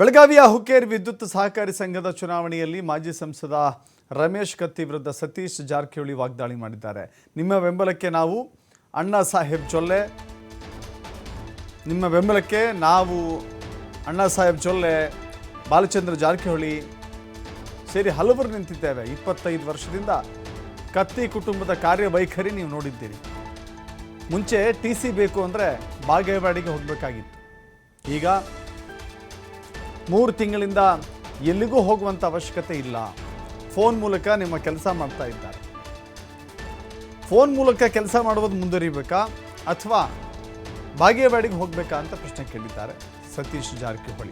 ಬೆಳಗಾವಿಯ ಹುಕ್ಕೇರಿ ವಿದ್ಯುತ್ ಸಹಕಾರಿ ಸಂಘದ ಚುನಾವಣೆಯಲ್ಲಿ ಮಾಜಿ ಸಂಸದ ರಮೇಶ್ ಕತ್ತಿ ವಿರುದ್ಧ ಸತೀಶ್ ಜಾರಕಿಹೊಳಿ ವಾಗ್ದಾಳಿ ಮಾಡಿದ್ದಾರೆ. ನಿಮ್ಮ ಬೆಂಬಲಕ್ಕೆ ನಾವು ಅಣ್ಣಾ ಸಾಹೇಬ್ ಜೊಲ್ಲೆ. ನಿಮ್ಮ ಬೆಂಬಲಕ್ಕೆ ನಾವು ಅಣ್ಣಾ ಸಾಹೇಬ್ ಜೊಲ್ಲೆ, ಬಾಲಚಂದ್ರ ಜಾರಕಿಹೊಳಿ ಸೇರಿ ಹಲವರು ನಿಂತಿದ್ದೇವೆ. ಇಪ್ಪತ್ತೈದು ವರ್ಷದಿಂದ ಕತ್ತಿ ಕುಟುಂಬದ ಕಾರ್ಯವೈಖರಿ ನೀವು ನೋಡಿದ್ದೀರಿ. ಮುಂಚೆ ಟಿ ಸಿ ಬೇಕು ಅಂದರೆ ಬಾಗೇವಾಡಿಗೆ ಹೋಗಬೇಕಾಗಿತ್ತು. ಈಗ ಮೂರು ತಿಂಗಳಿಂದ ಎಲ್ಲಿಗೂ ಹೋಗುವಂಥ ಅವಶ್ಯಕತೆ ಇಲ್ಲ. ಫೋನ್ ಮೂಲಕ ನಿಮ್ಮ ಕೆಲಸ ಮಾಡ್ತಾ ಇದ್ದಾರೆ. ಫೋನ್ ಮೂಲಕ ಕೆಲಸ ಮಾಡುವುದು ಮುಂದುವರಿಬೇಕಾ? ಅಥವಾ ಬಾಗೇವಾಡಿಗೆ ಹೋಗಬೇಕಾ ಅಂತ ಪ್ರಶ್ನೆ ಕೇಳಿದ್ದಾರೆ ಸತೀಶ್ ಜಾರಕಿಹೊಳಿ.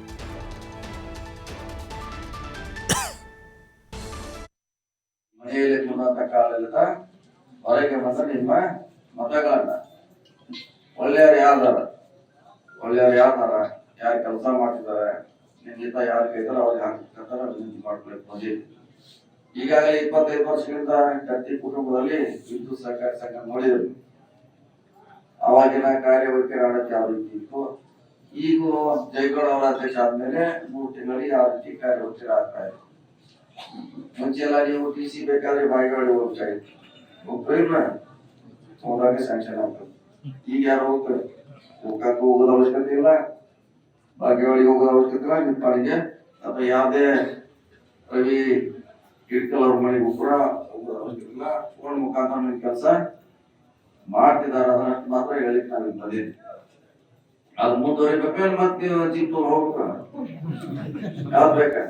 ಮನೆಯಲ್ಲಿ ಕುಂದಂತ ಕಾಲದ ಹೊರಗೆ ಬಂದ ನಿಮ್ಮ ಮತಗಳನ್ನ. ಒಳ್ಳೆಯವ್ರು ಯಾರ್ದಾರ? ಒಳ್ಳೆಯವ್ರು ಯಾರ್ದಾರ? ಯಾರು ಕೆಲಸ ಮಾಡ್ತಿದಾರೆ ನಿಮ್ಮಿಂದ ಯಾರು ಕೈತಾರ ಅವ್ರಿಗೆ ಹಾಕ್ಬೇಕಂತ ವಿನಂತಿ ಮಾಡ್ಕೊಳ್ಳಿ ಬಂದಿದ್ವಿ ಈಗಾಗಲೇ ಇಪ್ಪತ್ತೈದು ವರ್ಷಗಳಿಂದ ಕತ್ತಿ ಕುಟುಂಬದಲ್ಲಿ ವಿದ್ಯುತ್ ಸಹಕಾರಿ ಸಂಘ ನೋಡಿದ್ರು. ಅವಾಗಿನ ಕಾರ್ಯವೈಖರಿ ಆಡಳಿತ ಯಾವ ರೀತಿ ಇತ್ತು? ಈಗ ಜೈಗೌಡ ಅವರ ಅಧ್ಯಕ್ಷ ಆದ್ಮೇಲೆ ಮೂರು ತಿಂಗಳಿಗೆ ಯಾವ ರೀತಿ ಕಾರ್ಯವೈಖರಿ ಆಗ್ತಾ ಇದೆ. ಮುಂಚೆ ಎಲ್ಲ ನೀವು ಟಿ ಸಿ ಬೇಕಾದ್ರೆ ಬಾಯಿಗಳು ಇತ್ತು. ಹೋಗ್ತಾ ಹೋದಾಗ ಸ್ಯಾಂಕ್ಷನ್ ಆಗ್ತದೆ. ಈಗ ಯಾರು ಹೋಗ್ತಾರೆ? ಹೋಗಕ್ಕೆ ಹೋಗೋದ ಅವಶ್ಯಕತೆ ಇಲ್ಲ. ಬಾಗೇವಾಡಿಗೆ ಹೋಗೋದ ಅವಶ್ಯಕತೆ, ನಿಮ್ಮ ಪಾಡಿಗೆ, ಅಥವಾ ಯಾವುದೇ ರವಿ ಕಿಡ್ಕಲ್ ಅವ್ರ ಮನೆಗೂ ಕೂಡ ಹೋಗೋದ ಅವಶ್ಯಕತೆ ಇಲ್ಲ. ಫೋನ್ ಮುಖಾಂತರ ನಿಮ್ಮ ಕೆಲಸ ಮಾಡ್ತಿದ್ದಾರೆ, ಅದನ್ನ ಮಾತ್ರ ಹೇಳಿಕ್ ನಾನು ಬಂದಿದ್ದೆ ಅದು ಮುಂದುವರಿಬೇಕು ಮತ್ತೆ ಜೀಪ್ ಹೋಗ್ಬೇಕು? ಯಾವ್ದು ಬೇಕಾ?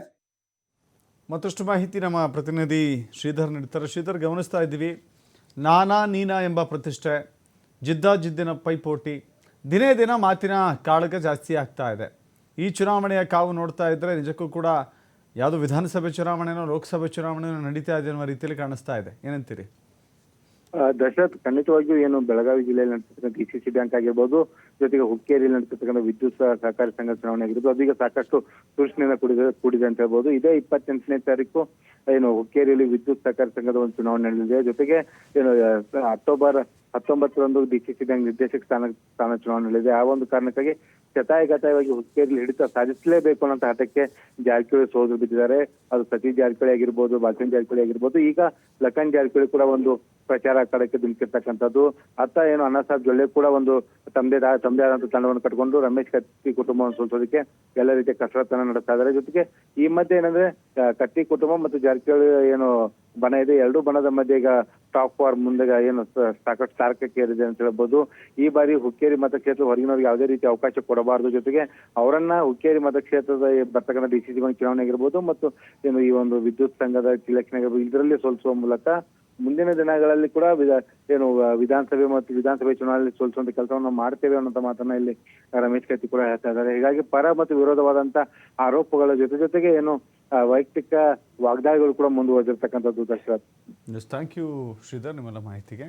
ಮತ್ತಷ್ಟು ಮಾಹಿತಿ ನಮ್ಮ ಪ್ರತಿನಿಧಿ ಶ್ರೀಧರ್ ನೀಡ್ತಾರೆ. ಶ್ರೀಧರ್, ಗಮನಿಸ್ತಾ ಇದ್ದೀವಿ. ನಾನಾ ನೀನಾ ಎಂಬ ಪ್ರತಿಷ್ಠೆ, ಜಿದ್ದಾ ಜಿದ್ದಿನ ಪೈಪೋಟಿ ದಿನೇ ದಿನ ಮಾತಿನ ಕಾಳಗ ಜಾಸ್ತಿ ಆಗ್ತಾ ಇದೆ. ಈ ಚುನಾವಣೆಯ ಕಾವು ನೋಡ್ತಾ ಇದ್ದರೆ ನಿಜಕ್ಕೂ ಕೂಡ ಯಾವುದು ವಿಧಾನಸಭೆ ಚುನಾವಣೆನೋ ಲೋಕಸಭೆ ಚುನಾವಣೆನೋ ನಡೀತಾ ಇದೆ ಅನ್ನೋ ರೀತಿಯಲ್ಲಿ ಕಾಣಿಸ್ತಾ ಇದೆ. ಏನಂತೀರಿ? ದಶರಥ್ ಖಂಡಿತವಾಗಿಯೂ ಏನು ಬೆಳಗಾವಿ ಜಿಲ್ಲೆಯಲ್ಲಿ ನಡೆಸಿರ್ತಕ್ಕಂಥ ಡಿ ಸಿ ಸಿ ಬ್ಯಾಂಕ್ ಆಗಿರ್ಬೋದು, ಜೊತೆಗೆ ಹುಕ್ಕೇರಿಯಲ್ಲಿ ನಡೆಸಿರ್ತಕ್ಕಂಥ ವಿದ್ಯುತ್ ಸಹಕಾರಿ ಸಂಘ ಚುನಾವಣೆ ಆಗಿರ್ಬೋದು ಅದೀಗ ಸಾಕಷ್ಟು ಸೂಚನೆಯಿಂದ ಕೂಡಿದೆ ಕೂಡಿದೆ ಅಂತ ಹೇಳ್ಬೋದು. ಇದೇ ಇಪ್ಪತ್ತೆಂಟನೇ ತಾರೀಕು, ಏನು ಹುಕ್ಕೇರಿಯಲ್ಲಿ ವಿದ್ಯುತ್ ಸಹಕಾರಿ ಸಂಘದ ಒಂದು ಚುನಾವಣೆ ನಡೆದಿದೆ. ಜೊತೆಗೆ, ಏನು ಅಕ್ಟೋಬರ್ ಹತ್ತೊಂಬತ್ತರಂದು ಡಿ ಸಿ ಸಿ ಬ್ಯಾಂಕ್ ನಿರ್ದೇಶಕ ಸ್ಥಾನ ಸ್ಥಾನ ಚುನಾವಣೆ ನಡೆದಿದೆ. ಆ ಒಂದು ಕಾರಣಕ್ಕಾಗಿ ಶತಾಯಗತಾಯವಾಗಿ ಹುಕ್ಕೇರಿಲಿ ಹಿಡಿತ ಸಾಧಿಸಲೇಬೇಕು ಅನ್ನೋ ಆಟಕ್ಕೆ ಜಾರಕಿಹೊಳಿ ಸೋದರು ಬಿದ್ದಿದ್ದಾರೆ. ಅದು ಸತೀಶ್ ಜಾರಕಿಹೊಳಿ ಆಗಿರ್ಬೋದು, ಬಾಲಚಂದ್ರ ಜಾರಕಿಹೊಳಿ ಆಗಿರ್ಬೋದು, ಈಗ ಲಖನ್ ಜಾರಕಿಹೊಳಿ ಕೂಡ ಒಂದು ಪ್ರಚಾರ ಕಡಕ್ಕೆ ಧುಮುಕಿರ್ತಕ್ಕಂಥದ್ದು ಅತ್ತ ಏನು ಅಣ್ಣಾ ಸಾಹೇಬ್ ಜೊಳ್ಳೆ ಕೂಡ ಒಂದು ತಮ್ಮದೇ ತಮ್ಮದೇ ಆದಂತ ತಂಡವನ್ನು ಕಟ್ಕೊಂಡು ರಮೇಶ್ ಕತ್ತಿ ಕುಟುಂಬವನ್ನು ಸೋಲಿಸೋದಕ್ಕೆ ಎಲ್ಲ ರೀತಿಯ ಕಸರತ್ತನ್ನು ನಡೆಸ್ತಾ ಇದ್ದಾರೆ. ಜೊತೆಗೆ ಈ ಮಧ್ಯೆ ಏನಂದ್ರೆ ಕತ್ತಿ ಕುಟುಂಬ ಮತ್ತು ಜಾರಕಿಹೊಳಿ ಏನು ಬಣ ಇದೆ. ಎರಡು ಬಣದ ಮಧ್ಯೆ ಈಗ ಟಾಪ್ ವಾರ್ ಮುಂದೆ ಏನು ಸಾಕಷ್ಟು ತಾರಕಕ್ಕೆ ಏರಿದೆ ಅಂತ ಹೇಳ್ಬೋದು. ಈ ಬಾರಿ ಹುಕ್ಕೇರಿ ಮತಕ್ಷೇತ್ರ ಹೊರಗಿನವ್ರಿಗೆ ಯಾವುದೇ ರೀತಿ ಅವಕಾಶ ಕೊಡಬಾರದು ಜೊತೆಗೆ ಅವರನ್ನ ಹುಕ್ಕೇರಿ ಮತಕ್ಷೇತ್ರದ ಬರ್ತಕ್ಕಂಥ ಡಿ ಸಿ ಚುನಾವಣೆ ಆಗಿರ್ಬೋದು ಮತ್ತು ಏನು ಈ ಒಂದು ವಿದ್ಯುತ್ ಸಂಘದ ಇಲೆಕ್ಷನ್ ಆಗಿರ್ಬೋದು ಇದರಲ್ಲಿ ಸೋಲಿಸುವ ಮೂಲಕ ಮುಂದಿನ ದಿನಗಳಲ್ಲಿ ಕೂಡ ಏನು, ವಿಧಾನಸಭೆ ಮತ್ತು ವಿಧಾನಸಭೆ ಚುನಾವಣೆಯಲ್ಲಿ ಸೋಲಿಸುವಂತ ಕೆಲಸವನ್ನು ಮಾಡ್ತೇವೆ ಅನ್ನೋ ಮಾತನ್ನ ಇಲ್ಲಿ ರಮೇಶ್ ಕತ್ತಿ ಕೂಡ ಹೇಳ್ತಾ ಇದ್ದಾರೆ. ಹೀಗಾಗಿ ಪರ ಮತ್ತು ವಿರೋಧವಾದಂತ ಆರೋಪಗಳ ಜೊತೆ ಜೊತೆಗೆ ಏನು ವೈಯಕ್ತಿಕ ವಾಗ್ದಾಳಿಗಳು ಕೂಡ ಮುಂದುವರೆದಿರ್ತಕ್ಕಂಥದ್ದು ದಶರಥ್. ಥ್ಯಾಂಕ್ ಯು ಶ್ರೀಧರ್, ನಿಮ್ಮೆಲ್ಲ ಮಾಹಿತಿಗೆ.